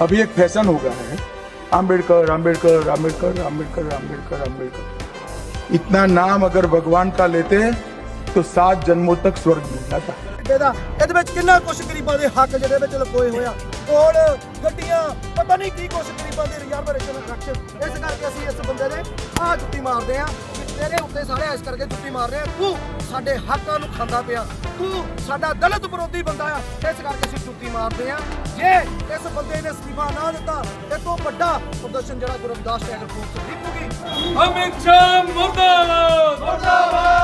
अभी एक फैशन हो गया है आम्बेडकर आम्बेडकर आम्बेडकर आम्बेडकर आम्बेडकर आम्बेडकर इतना नाम अगर भगवान का लेते तो सात जन्मों तक स्वर्ग मिल जाता ਇਹਦਾ ਇਹਦੇ ਵਿੱਚ ਕਿੰਨਾ ਕੁਛ ਗਰੀਬਾਂ ਦੇ ਹੱਕ ਜਿਹੜੇ ਵਿੱਚ ਲਕੋਏ ਹੋਇਆ ਕੋਲ ਗੱਡੀਆਂ ਪਤਾ ਨਹੀਂ ਕੀ ਕੁਛ ਗਰੀਬਾਂ ਦੇ ਰਿਜ਼ਰਵੇਸ਼ਨ ਰੱਖ ਇਸ ਕਰਕੇ ਅਸੀਂ ਇਸ ਬੰਦੇ ਦੇ ਆ ਜੁੱਤੀ ਮਾਰਦੇ ਆ ਕਿ ਤੇਰੇ ਉੱਤੇ ਸਾਰੇ ਇਸ ਕਰਕੇ ਜੁੱਤੀ ਮਾਰ ਰਹੇ ਆ। ਤੂੰ ਸਾਡੇ ਹੱਕਾਂ ਨੂੰ ਖਾਂਦਾ ਪਿਆ। ਤੂੰ ਸਾਡਾ ਦਲਿਤ ਵਿਰੋਧੀ ਬੰਦਾ ਆ। ਇਸ ਕਰਕੇ ਅਸੀਂ ਜੁੱਤੀ ਮਾਰਦੇ ਆ। ਜੇ ਇਸ ਬੰਦੇ ਨੇ ਅਸਤੀਫਾ ਨਾ ਦਿੱਤਾ ਇਹ ਤੋਂ ਵੱਡਾ ਪ੍ਰਦਰਸ਼ਨ ਜਿਹੜਾ ਗੁਰਮਦਾਸ ਟੈਗਰ ਕੋਲ ਤੋਂ ਨਿਕਲੂਗੀ। ਅਮਿਤ ਸ਼ਾਹ ਮੁਰਦਾਬਾਦ!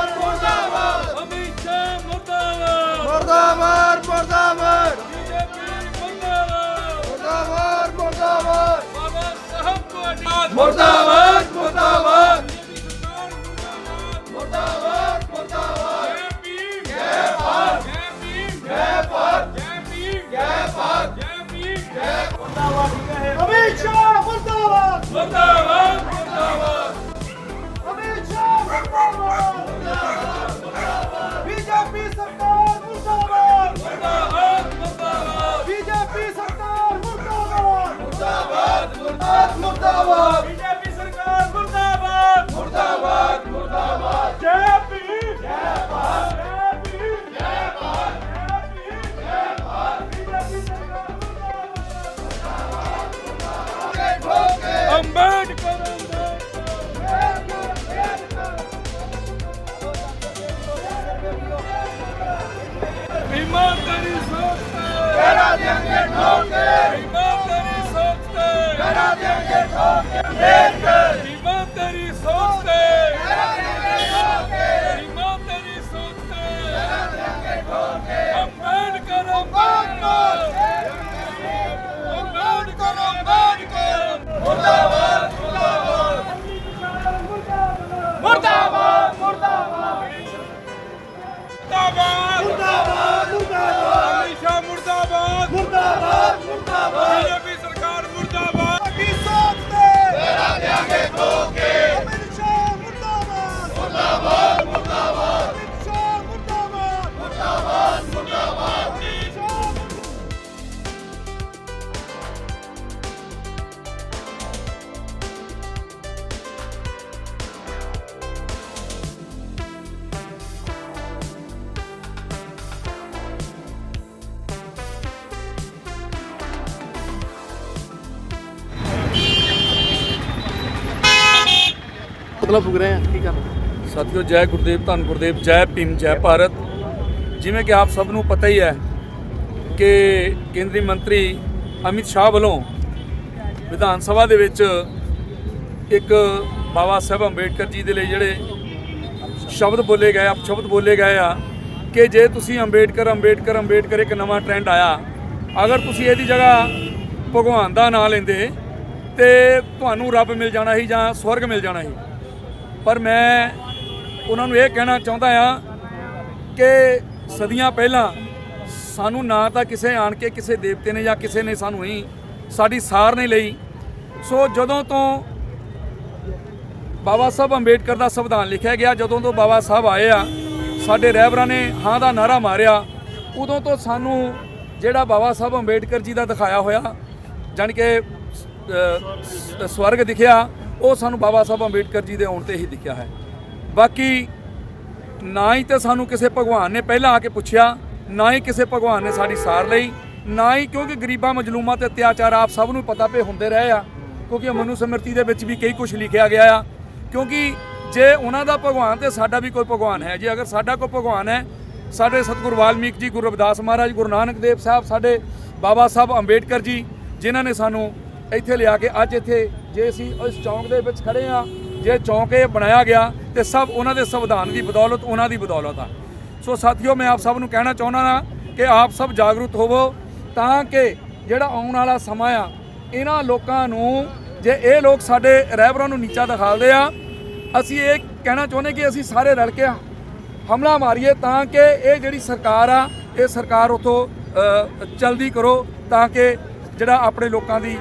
ਬੀਮਾ ਤੇਰੀ ਸੋਚ ਤੇ ਕਰਾ ਦੇਂਗੇ ਠੋਕੇ ਬੀਮਾ ਤੇਰੀ ਸੋਚ ਤੇ ਮਤਲਬ ਫੁਕ ਰਹੇ ਆ, ਕੀ ਕਰ ਸਾਥੀਓ, ਜੈ ਗੁਰਦੇਵ, ਧੰਨ ਗੁਰਦੇਵ, ਜੈ ਭੀਮ, ਜੈ ਭਾਰਤ। ਜਿਵੇਂ ਕਿ ਆਪ ਸਭ ਨੂੰ ਪਤਾ ਹੀ ਹੈ ਕਿ ਕੇਂਦਰੀ ਮੰਤਰੀ ਅਮਿਤ ਸ਼ਾਹ ਵੱਲੋਂ ਵਿਧਾਨ ਸਭਾ ਦੇ ਵਿੱਚ ਇੱਕ ਬਾਬਾ ਸਾਹਿਬ ਅੰਬੇਡਕਰ ਜੀ ਦੇ ਲਈ ਜਿਹੜੇ ਸ਼ਬਦ ਬੋਲੇ ਗਏ ਸ਼ਬਦ ਬੋਲੇ ਗਏ ਆ ਕਿ ਜੇ ਤੁਸੀਂ ਅੰਬੇਡਕਰ ਅੰਬੇਡਕਰ ਅੰਬੇਡਕਰ ਇੱਕ ਨਵਾਂ ਟ੍ਰੈਂਡ ਆਇਆ, ਅਗਰ ਤੁਸੀਂ ਇਹਦੀ ਜਗ੍ਹਾ ਭਗਵਾਨ ਦਾ ਨਾਂ ਲੈਂਦੇ ਤੇ ਤੁਹਾਨੂੰ ਰੱਬ ਮਿਲ ਜਾਣਾ ਸੀ ਜਾਂ ਸਵਰਗ ਮਿਲ ਜਾਣਾ ਸੀ ਪਰ ਮੈਂ ਉਹਨਾਂ ਨੂੰ ਇਹ ਕਹਿਣਾ ਚਾਹੁੰਦਾ ਆ ਕਿ ਸਦੀਆਂ ਪਹਿਲਾਂ ਸਾਨੂੰ ਨਾ ਤਾਂ ਕਿਸੇ ਆਣ ਕੇ ਕਿਸੇ ਦੇਵਤੇ ਨੇ ਜਾਂ ਕਿਸੇ ਨੇ ਸਾਨੂੰ ਨਹੀਂ ਸਾਡੀ ਸਾਰ ਨਹੀਂ ਲਈ। ਸੋ ਜਦੋਂ ਤੋਂ ਬਾਬਾ ਸਾਹਿਬ ਅੰਬੇਡਕਰ ਦਾ ਸੰਵਿਧਾਨ ਲਿਖਿਆ ਗਿਆ, ਜਦੋਂ ਤੋਂ ਬਾਬਾ ਸਾਹਿਬ ਆਏ ਆ, ਸਾਡੇ ਰਹਿਬਰਾਂ ਨੇ ਹਾਂ ਦਾ ਨਾਰਾ ਮਾਰਿਆ, ਉਦੋਂ ਤੋਂ ਸਾਨੂੰ ਜਿਹੜਾ ਬਾਬਾ ਸਾਹਿਬ ਅੰਬੇਡਕਰ ਜੀ ਦਾ ਦਿਖਾਇਆ ਹੋਇਆ, ਜਾਣੀ ਕਿ ਸਵਰਗ ਦਿਖਿਆ ਉਹ ਸਾਨੂੰ ਬਾਬਾ ਸਾਹਿਬ ਅੰਬੇਡਕਰ ਜੀ ਦੇ ਆਉਣ ਤੇ ਹੀ ਦਿਖਿਆ ਹੈ। ਬਾਕੀ ਨਾ ਹੀ ਤੇ ਸਾਨੂੰ ਕਿਸੇ ਭਗਵਾਨ ਨੇ ਪਹਿਲਾਂ ਆ ਕੇ ਪੁੱਛਿਆ, ਨਾ ਹੀ ਕਿਸੇ ਭਗਵਾਨ ਨੇ ਸਾਡੀ ਸਾਰ ਲਈ, ਨਾ ਹੀ ਕਿਉਂਕਿ ਗਰੀਬਾਂ, ਮਜਲੂਮਾਂ ਤੇ ਅਤਿਆਚਾਰ ਆਪ ਸਭ ਨੂੰ ਪਤਾ ਪਏ ਹੁੰਦੇ ਰਹੇ ਆ, ਕਿਉਂਕਿ ਮਨੂ ਸਮਿਰਤੀ ਦੇ ਵਿੱਚ ਵੀ ਕਈ ਕੁਝ ਲਿਖਿਆ ਗਿਆ ਆ। ਕਿਉਂਕਿ ਜੇ ਉਹਨਾਂ ਦਾ ਭਗਵਾਨ ਤੇ ਸਾਡਾ ਵੀ ਕੋਈ ਭਗਵਾਨ ਹੈ, ਜੇ ਅਗਰ ਸਾਡਾ ਕੋਈ ਭਗਵਾਨ ਹੈ, ਸਾਡੇ ਸਤਿਗੁਰੂ ਵਾਲਮੀਕ ਜੀ, ਗੁਰੂ ਰਵਿਦਾਸ ਮਹਾਰਾਜ, ਗੁਰੂ ਨਾਨਕ ਦੇਵ ਸਾਹਿਬ, ਸਾਡੇ ਬਾਬਾ ਸਾਹਿਬ ਅੰਬੇਡਕਰ ਜੀ, ਜਿਨ੍ਹਾਂ ਨੇ ਸਾਨੂੰ ਇੱਥੇ ਲਿਆ ਕੇ ਅੱਜ ਇੱਥੇ ਜੇ ਅਸੀਂ ਇਸ ਚੌਂਕ ਦੇ ਵਿੱਚ ਖੜੇ ਆ ਜੇ ਚੌਂਕ ਇਹ ਬਣਾਇਆ ਗਿਆ, ਤੇ ਸਭ ਉਹਨਾਂ ਦੇ ਸੰਵਿਧਾਨ ਦੀ ਬਦੌਲਤ ਉਹਨਾਂ ਦੀ ਬਦੌਲਤ ਆ। ਸੋ ਸਾਥੀਓ, ਮੈਂ ਆਪ ਸਭ ਨੂੰ ਕਹਿਣਾ ਚਾਹੁੰਦਾ ਨਾ ਕਿ ਆਪ ਸਭ ਜਾਗਰੂਕ ਹੋਵੋ ਤਾਂ ਕਿ ਜਿਹੜਾ ਆਉਣ ਵਾਲਾ ਸਮਾਂ ਆ, ਇਹਨਾਂ ਲੋਕਾਂ ਨੂੰ, ਜੇ ਇਹ ਲੋਕ ਸਾਡੇ ਰਹਿਬਰਾਂ ਨੂੰ ਨੀਚਾ ਦਿਖਾਲਦੇ ਆ, ਅਸੀਂ ਇਹ ਕਹਿਣਾ ਚਾਹੁੰਦੇ ਕਿ ਅਸੀਂ ਸਾਰੇ ਰਲ ਕੇ ਹਮਲਾ ਮਾਰੀਏ ਤਾਂ ਕਿ ਇਹ ਜਿਹੜੀ ਸਰਕਾਰ ਆ, ਇਹ ਸਰਕਾਰ ਉਥੋਂ ਚਲਦੀ ਕਰੋ ਤਾਂ ਕਿ ਜਿਹੜਾ ਆਪਣੇ ਲੋਕਾਂ ਦੀ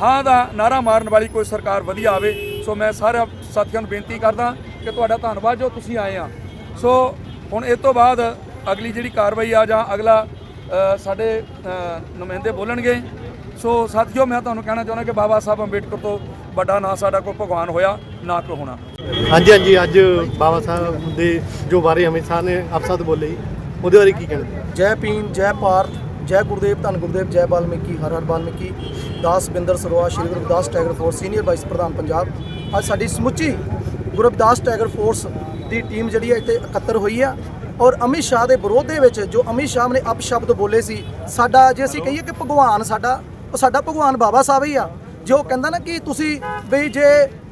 ਹਾਂ ਦਾ ਨਾਰਾ ਮਾਰਨ ਵਾਲੀ ਕੋਈ ਸਰਕਾਰ ਵਧੀਆ ਆਵੇ ਸੋ ਮੈਂ ਸਾਰੇ ਸਾਥੀਆਂ ਨੂੰ ਬੇਨਤੀ ਕਰਦਾ ਕਿ ਤੁਹਾਡਾ ਧੰਨਵਾਦ ਜੋ ਤੁਸੀਂ ਆਏ ਆ। ਸੋ ਹੁਣ ਇਸ ਤੋਂ ਬਾਅਦ ਅਗਲੀ ਜਿਹੜੀ ਕਾਰਵਾਈ ਆ ਜਾਂ ਅਗਲਾ ਸਾਡੇ ਨੁਮਾਇੰਦੇ ਬੋਲਣਗੇ। ਸੋ ਸਾਥੀਓ ਮੈਂ ਤੁਹਾਨੂੰ ਕਹਿਣਾ ਚਾਹੁੰਦਾ ਕਿ ਬਾਬਾ ਸਾਹਿਬ ਅੰਬੇਡਕਰ ਤੋਂ ਵੱਡਾ ਨਾ ਸਾਡਾ ਕੋਈ ਭਗਵਾਨ ਹੋਇਆ ਨਾ ਕੋਈ ਹੋਣਾ। ਹਾਂਜੀ ਹਾਂਜੀ ਅੱਜ ਬਾਬਾ ਸਾਹਿਬ ਦੇ ਜੋ ਬਾਰੇ ਅਮਿਤ ਸਾਹਿਬ ਨੇ ਆਪ ਸਾਥ ਬੋਲੇ ਉਹਦੇ ਬਾਰੇ ਕੀ ਕਹਿਣਾ? ਜੈ ਭੀਮ ਜੈ ਭਾਰਤ। ਜੈ ਗੁਰਦੇਵ, ਧੰਨ ਗੁਰਦੇਵ, ਜੈ ਵਾਲਮੀਕੀ ਹਰ ਹਰ ਵਾਲਮੀਕੀ ਦਾਸ Binder Sarwa Shri Guru Ravidas tiger force senior vice ਪ੍ਰਧਾਨ ਪੰਜਾਬ। ਅੱਜ ਸਾਡੀ ਸਮੁੱਚੀ ਗੁਰੂ ਰਵਿਦਾਸ ਟੈਗਰ ਫੋਰਸ ਦੀ ਟੀਮ ਜਿਹੜੀ ਹੈ ਇੱਥੇ ਇਕੱਤਰ ਹੋਈ ਆ ਔਰ ਅਮਿਤ ਸ਼ਾਹ ਦੇ ਵਿਰੋਧ ਦੇ ਵਿੱਚ ਜੋ ਅਮਿਤ ਸ਼ਾਹ ਨੇ ਅਪਸ਼ਬਦ ਬੋਲੇ ਸੀ, ਸਾਡਾ ਜੇ ਅਸੀਂ ਕਹੀਏ ਕਿ ਭਗਵਾਨ ਸਾਡਾ, ਉਹ ਸਾਡਾ ਭਗਵਾਨ ਬਾਬਾ ਸਾਹਿਬ ਹੀ ਆ। ਜੋ ਕਹਿੰਦਾ ਨਾ ਕਿ ਤੁਸੀਂ ਵੀ ਜੇ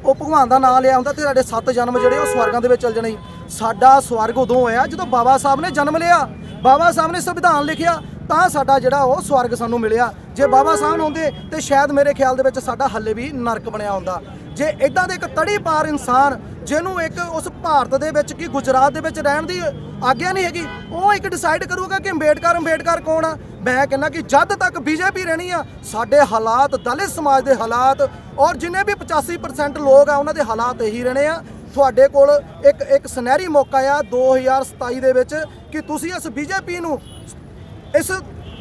ਉਹ ਭਗਵਾਨ ਦਾ ਨਾਮ ਲਿਆ ਹੁੰਦਾ ਤੇ ਸਾਡੇ ਸੱਤ ਜਨਮ ਜਿਹੜੇ ਉਹ ਸਵਰਗਾਂ ਦੇ ਵਿੱਚ ਚਲ ਜਾਣੇ। ਸਾਡਾ ਸਵਰਗ ਉਦੋਂ ਹੋਇਆ ਜਦੋਂ ਬਾਬਾ ਸਾਹਿਬ ਨੇ ਜਨਮ ਲਿਆ। ਬਾਬਾ ਸਾਹਿਬ ਨੇ ਸੰਵਿਧਾਨ ਲਿਖਿਆ ਤਾਂ ਸਾਡਾ ਜਿਹੜਾ ਉਹ ਸਵਰਗ ਸਾਨੂੰ ਮਿਲਿਆ। ਜੇ ਬਾਬਾ ਸਾਹਿਬ ਆਉਂਦੇ ਹੁੰਦੇ ਤੇ ਸ਼ਾਇਦ ਮੇਰੇ ਖਿਆਲ ਦੇ ਵਿੱਚ ਸਾਡਾ ਹੱਲੇ ਵੀ ਨਰਕ ਬਣਿਆ ਹੁੰਦਾ। ਜੇ ਇਦਾਂ ਦੇ ਇੱਕ ਤੜੀ ਪਾਰ ਇਨਸਾਨ, ਜਿਹਨੂੰ ਇੱਕ ਉਸ ਭਾਰਤ ਦੇ ਵਿੱਚ ਕੀ ਗੁਜਰਾਤ ਦੇ ਵਿੱਚ ਰਹਿਣ ਦੀ ਆਗਿਆ ਨਹੀਂ ਹੈਗੀ, ਉਹ ਇੱਕ ਡਿਸਾਈਡ ਕਰੂਗਾ ਕਿ ਅੰਬੇਡਕਰ ਅੰਬੇਡਕਰ ਕੌਣ ਆ? ਮੈਂ ਕਹਿੰਦਾ ਕਿ ਜਦ ਤੱਕ ਬੀਜੇਪੀ ਰਹਿਣੀ ਆ, ਸਾਡੇ ਹਾਲਾਤ, ਦਲਿਤ ਸਮਾਜ ਦੇ ਹਾਲਾਤ, ਔਰ ਜਿੰਨੇ ਵੀ 85% ਲੋਕ ਆ, ਉਹਨਾਂ ਦੇ ਹਾਲਾਤ ਇਹੀ ਰਹਿਣੇ ਆ। ਤੁਹਾਡੇ ਕੋਲ ਇੱਕ ਇੱਕ ਸੁਨਹਿਰੀ ਮੌਕਾ ਆ 2027 ਦੇ ਵਿੱਚ, ਕਿ ਤੁਸੀਂ ਇਸ ਬੀਜੇਪੀ ਨੂੰ ਇਸ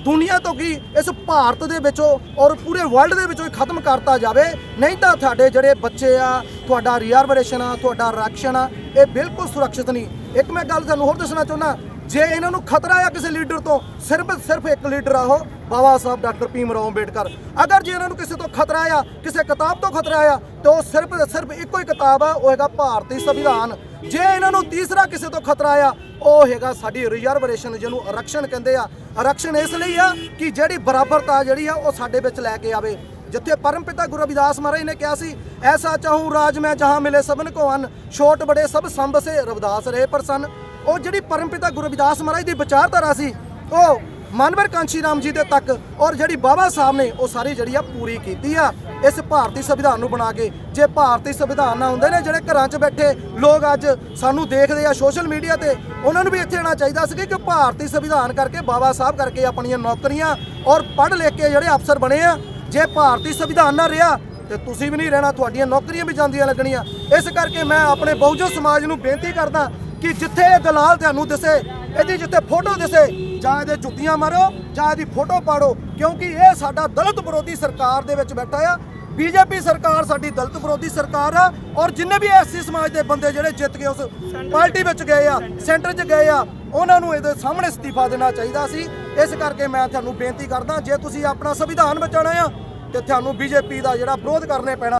ਦੁਨੀਆ ਤੋਂ ਕੀ ਇਸ ਭਾਰਤ ਦੇ ਵਿੱਚੋਂ ਔਰ ਪੂਰੇ ਵਰਲਡ ਦੇ ਵਿੱਚੋਂ ਹੀ ਖਤਮ ਕਰਤਾ ਜਾਵੇ? ਨਹੀਂ ਤਾਂ ਤੁਹਾਡੇ ਜਿਹੜੇ ਬੱਚੇ ਆ, ਤੁਹਾਡਾ ਰਿਜ਼ਰਵੇਸ਼ਨ ਆ, ਤੁਹਾਡਾ ਆਰਕਸ਼ਣ ਆ, ਇਹ ਬਿਲਕੁਲ ਸੁਰੱਖਿਅਤ ਨਹੀਂ। ਇੱਕ ਮੈਂ ਗੱਲ ਤੁਹਾਨੂੰ ਹੋਰ ਦੱਸਣਾ ਚਾਹੁੰਦਾ, ਜੇ ਇਹਨਾਂ ਨੂੰ ਖਤਰਾ ਆ ਕਿਸੇ ਲੀਡਰ ਤੋਂ, ਸਿਰਫ ਸਿਰਫ ਇੱਕ ਲੀਡਰ ਆ ਉਹ ਬਾਬਾ ਸਾਹਿਬ, ਡਾਕਟਰ ਭੀਮ ਰਾਓ ਅੰਬੇਡਕਰ। ਅਗਰ ਜੇ ਇਹਨਾਂ ਨੂੰ ਕਿਸੇ ਤੋਂ ਖਤਰਾ ਆ, ਕਿਸੇ ਕਿਤਾਬ ਤੋਂ ਖਤਰਾ ਆ, ਤਾਂ ਉਹ ਸਿਰਫ ਸਿਰਫ ਇੱਕੋ ਹੀ ਕਿਤਾਬ ਆ, ਉਹ ਹੈਗਾ ਭਾਰਤੀ ਸੰਵਿਧਾਨ। ਜੇ ਇਹਨਾਂ ਨੂੰ ਤੀਸਰਾ ਕਿਸੇ ਤੋਂ ਖਤਰਾ ਆ, ਉਹ ਹੈਗਾ ਸਾਡੀ ਰਿਜ਼ਰਵੇਸ਼ਨ ਜਿਹਨੂੰ ਆਰਕਸ਼ਣ ਕਹਿੰਦੇ ਆ। ਆਰਕਸ਼ਣ ਇਸ ਲਈ ਆ ਕਿ ਜਿਹੜੀ ਬਰਾਬਰਤਾ ਜਿਹੜੀ ਆ ਉਹ ਸਾਡੇ ਵਿੱਚ ਲੈ ਕੇ ਆਵੇ। ਜਿੱਥੇ ਪਰਮਪਿਤਾ ਗੁਰੂ ਰਵਿਦਾਸ ਮਹਾਰਾਜ ਨੇ ਕਿਹਾ ਸੀ, ਐਸਾ ਚਾਹੂੰ ਰਾਜ ਮੈਂ ਜਹਾਂ ਮਿਲੇ ਸਭਨ ਕੋ ਅਨ, ਛੋਟ ਬੜੇ ਸਭ ਸੰਭ ਸੇ ਰਵਿਦਾਸ ਰਹੇ ਪਰ ਸਨ। ਉਹ ਜਿਹੜੀ ਪਰਮਪਿਤਾ ਗੁਰੂ ਰਵਿਦਾਸ ਮਹਾਰਾਜ ਦੀ ਵਿਚਾਰਧਾਰਾ ਸੀ, ਉਹ ਮਾਨਵਰ ਕਾਂਸ਼ੀ ਰਾਮ ਜੀ ਦੇ ਤੱਕ ਔਰ ਜਿਹੜੀ ਬਾਬਾ ਸਾਹਿਬ ਨੇ ਉਹ ਸਾਰੀ ਜਿਹੜੀ ਆ ਪੂਰੀ ਕੀਤੀ ਆ, ਇਸ ਭਾਰਤੀ ਸੰਵਿਧਾਨ ਨੂੰ ਬਣਾ ਕੇ, ਜੇ ਭਾਰਤੀ ਸੰਵਿਧਾਨ ਨਾ ਹੁੰਦੇ ਨੇ ਜਿਹੜੇ ਘਰਾਂ 'ਚ ਬੈਠੇ ਲੋਕ ਅੱਜ ਸਾਨੂੰ ਦੇਖਦੇ ਆ ਸੋਸ਼ਲ ਮੀਡੀਆ ਤੇ, ਉਹਨਾਂ ਨੂੰ ਵੀ ਇੱਥੇ ਆਉਣਾ ਚਾਹੀਦਾ ਸੀ ਕਿ ਭਾਰਤੀ ਸੰਵਿਧਾਨ ਕਰਕੇ ਬਾਬਾ ਸਾਹਿਬ ਕਰਕੇ ਆਪਣੀਆਂ ਨੌਕਰੀਆਂ ਔਰ ਪੜ੍ਹ ਲਿਖ ਕੇ ਜਿਹੜੇ ਅਫਸਰ ਬਣੇ ਆ, ਜੇ ਭਾਰਤੀ ਸੰਵਿਧਾਨ ਨਾ ਰਿਹਾ, ਤੇ ਤੁਸੀਂ ਵੀ ਨਹੀਂ ਰਹਿਣਾ, ਤੁਹਾਡੀਆਂ ਨੌਕਰੀਆਂ ਵੀ ਜਾਂਦੀਆਂ ਲੱਗਣੀਆਂ। ਇਸ ਕਰਕੇ ਮੈਂ ਆਪਣੇ ਬਹੁਜਨ ਸਮਾਜ ਨੂੰ ਬੇਨਤੀ ਕਰਦਾ ਕਿ ਜਿੱਥੇ ਇਹ ਦਲਾਲ ਤੁਹਾਨੂੰ ਦਿਸੇ ਇਹਦੀ ਜਿੱਥੇ ਫੋਟੋ ਦਿਸੇ ਜਾਂ ਇਹਦੇ ਜੁੱਤੀਆਂ ਮਾਰੋ ਜਾਂ ਇਹਦੀ ਫੋਟੋ ਪਾੜੋ, ਕਿਉਂਕਿ ਇਹ ਸਾਡਾ ਦਲਿਤ ਵਿਰੋਧੀ ਸਰਕਾਰ ਦੇ ਵਿੱਚ ਬੈਠਾ ਆ। ਬੀਜੇਪੀ ਸਰਕਾਰ ਸਾਡੀ ਦਲਿਤ ਵਿਰੋਧੀ ਸਰਕਾਰ ਆ ਔਰ ਜਿੰਨੇ ਵੀ ਐਸਸੀ ਸਮਾਜ ਦੇ ਬੰਦੇ ਜਿਹੜੇ ਜਿੱਤ ਕੇ ਉਸ ਪਾਰਟੀ ਵਿੱਚ ਗਏ ਆ, ਸੈਂਟਰ 'ਚ ਗਏ ਆ, ਉਹਨਾਂ ਨੂੰ ਇਹਦੇ ਸਾਹਮਣੇ ਅਸਤੀਫਾ ਦੇਣਾ ਚਾਹੀਦਾ ਸੀ। ਇਸ ਕਰਕੇ ਮੈਂ ਤੁਹਾਨੂੰ ਬੇਨਤੀ ਕਰਦਾ, ਜੇ ਤੁਸੀਂ ਆਪਣਾ ਸੰਵਿਧਾਨ ਬਚਾਉਣਾ ਆ, ਤੇ ਤੁਹਾਨੂੰ ਬੀਜੇਪੀ ਦਾ ਜਿਹੜਾ ਵਿਰੋਧ ਕਰਨੇ ਪੈਣਾ